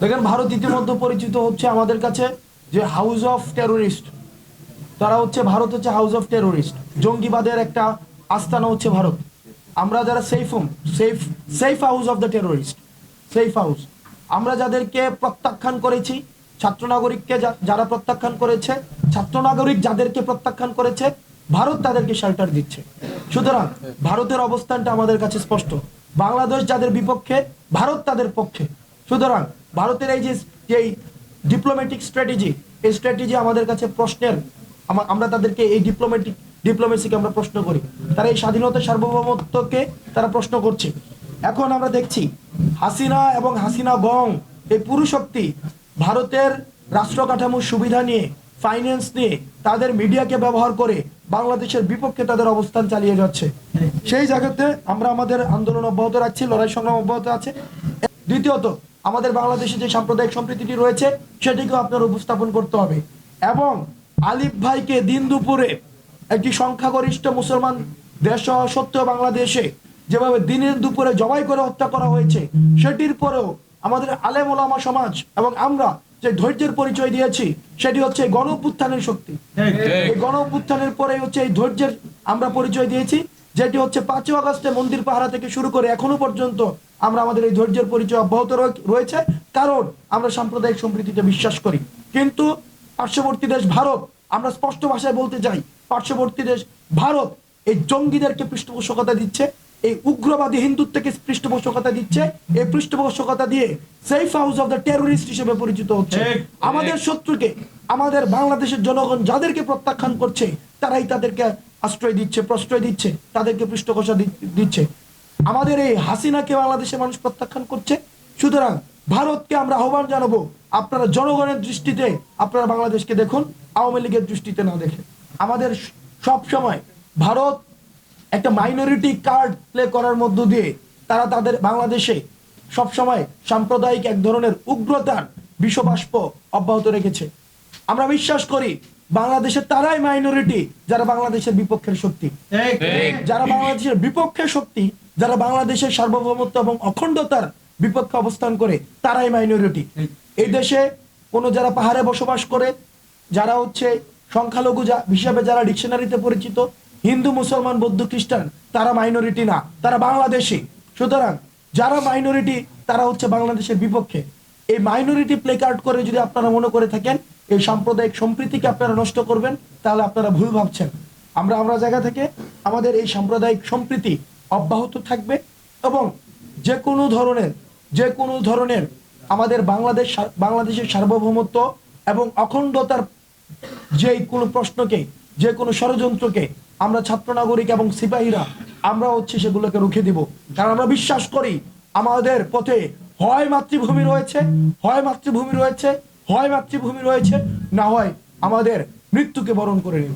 দেখেন ভারত ইতিমধ্যে পরিচিত হচ্ছে আমাদের কাছে যে হাউস অফ টেরোরিস্ট তারা হচ্ছে ভারত হচ্ছে হাউস অফ টেরোরিস্ট জঙ্গিবাদের একটা আস্তানা হচ্ছে ভারত। আমরা যারা safe home safe safe house of the terrorist safe house আমরা যাদেরকে প্রত্যাখ্যান করেছি ছাত্র নাগরিককে যারা প্রত্যাখ্যান করেছে ছাত্র নাগরিক যাদেরকে প্রত্যাখ্যান করেছে, ভারত তাদেরকে শেল্টার দিচ্ছে। সুতরাং ভারতের অবস্থানটা আমাদের কাছে স্পষ্ট। বাংলাদেশ যাদের বিপক্ষে, ভারত তাদের পক্ষে। সুতরাং ভারতের এই যে যেই ডিপ্লোম্যাটিক স্ট্র্যাটেজি এই স্ট্র্যাটেজি আমাদের কাছে প্রশ্নের আমরা তাদেরকে এই ডিপ্লোম্যাটিক ডিপ্লোমেসিকে আমরা প্রশ্ন করি। তারা এই স্বাধীনতা সার্বভৌমত্বকে তারা প্রশ্ন করছে। এখন আমরা দেখছি হাসিনা এবং হাসিনা গং এই পুরো শক্তি ভারতের রাষ্ট্র কাঠামোর সুবিধা নিয়ে ফাইন্যান্স নিয়ে, তাদের মিডিয়াকে ব্যবহার করে বাংলাদেশের বিপক্ষে তাদের অবস্থান চালিয়ে যাচ্ছে। সেই জায়গাতে আমরা আমাদের আন্দোলন অব্যাহত রাখছি, লড়াই সংগ্রাম অব্যাহত আছে। দ্বিতীয়ত আমাদের বাংলাদেশে যে সাম্প্রদায়িক সম্প্রীতিটি রয়েছে সেটিকেও আপনার উপস্থাপন করতে হবে। এবং আলিফ ভাইকে দিন দুপুরে একটি সংখ্যাগরিষ্ঠ মুসলমান দেশ সত্ত্বেও বাংলাদেশে যেভাবে দিনের দুপুরে জবাই করে হত্যা করা হয়েছে সেটির পরেও আমাদের আলেম ওলামা সমাজ এবং আমরা যে ধৈর্যের পরিচয় দিয়েছি সেটি হচ্ছে গণ অভ্যুত্থানের শক্তি এই গণ অভ্যুত্থানের পরে হচ্ছে এই ধৈর্যের আমরা পরিচয় দিয়েছি যেটি হচ্ছে পাঁচই আগস্টে মন্দির পাহারা থেকে শুরু করে এখনও পর্যন্ত আমরা আমাদের এই ধৈর্যের পরিচয় অব্যাহত রয়েছে। কারণ আমরা সাম্প্রদায়িক সম্প্রীতিতে বিশ্বাস করি। কিন্তু পার্শ্ববর্তী দেশ ভারত আমরা স্পষ্ট ভাষায় বলতে চাই পার্শ্ববর্তী দেশ ভারত এই জঙ্গিদেরকে পৃষ্ঠপোষকতা দিচ্ছে এই উগ্রবাদী হিন্দুত্বকে পৃষ্ঠপোষকতা দিচ্ছে এই পৃষ্ঠপোষকতা দিয়ে safe house of the terrorist হিসেবে পরিচিত হচ্ছে। আমাদের শত্রুকে আমাদের বাংলাদেশের জনগণ যাদেরকে প্রত্যাখ্যান করছে তারাই তাদেরকে আশ্রয় দিচ্ছে প্রশ্রয় দিচ্ছে তাদেরকে পৃষ্ঠপোষা দিচ্ছে। আমাদের এই হাসিনাকে বাংলাদেশের মানুষ প্রত্যাখ্যান করছে। সুতরাং ভারতকে আমরা আহ্বান জানাব, আপনারা জনগণের দৃষ্টিতে আপনারা বাংলাদেশকে দেখুন, আওয়ামী লীগের দৃষ্টিতে না দেখে আমাদের সব সময় ভারত একটা মাইনরিটি কার্ড প্লে করার মধ্য দিয়ে তারা তাদের বাংলাদেশে সবসময় সাম্প্রদায়িক এক ধরনের উগ্রতার বিষবাষ্প অব্যাহত রেখেছে। আমরা বিশ্বাস করি বাংলাদেশে তারাই মাইনরিটি যারা বাংলাদেশের বিপক্ষের শক্তি। যারা বাংলাদেশের বিপক্ষে শক্তি যারা বাংলাদেশের সার্বভৌমত্ব এবং অখণ্ডতার বিপক্ষে অবস্থান করে তারাই মাইনরিটি এই দেশে কোনো যারা পাহাড়ে বসবাস করে যারা হচ্ছে সংখ্যালঘু যা- হিসাবে যারা ডিকশনারিতে পরিচিত হিন্দু মুসলমান বৌদ্ধ খ্রিস্টান তারা মাইনরিটি না তারা বাংলাদেশি। সুতরাং যারা মাইনরিটি তারা হচ্ছে বাংলাদেশের বিপক্ষে। এই মাইনরিটি প্লে কার্ড করে যদি আপনারা মনে করে থাকেন এই সাম্প্রদায়িক সম্প্রীতিকে আপনারা নষ্ট করবেন, তাহলে আপনারা ভুল ভাবছেন। আমরা আমরা জায়গা থেকে আমাদের এই সাম্প্রদায়িক সম্প্রীতি অব্যাহত থাকবে এবং যে কোনো ধরনের, যে কোনো ধরনের আমাদের বাংলাদেশ বাংলাদেশের সার্বভৌমত্ব এবং অখণ্ডতার যে কোনো প্রশ্নকে, যে কোনো ষড়যন্ত্রকে আমরা ছাত্র নাগরিক এবং সিপাহীরা, আমরা হচ্ছে সেগুলোকে রুখে দিব। কারণ আমরা বিশ্বাস করি আমাদের পথে হয় মাতৃভূমি রয়েছে, হয় মাতৃভূমি রয়েছে হয় মাতৃভূমি রয়েছে না হয় আমাদের মৃত্যুকে বরণ করে নেব।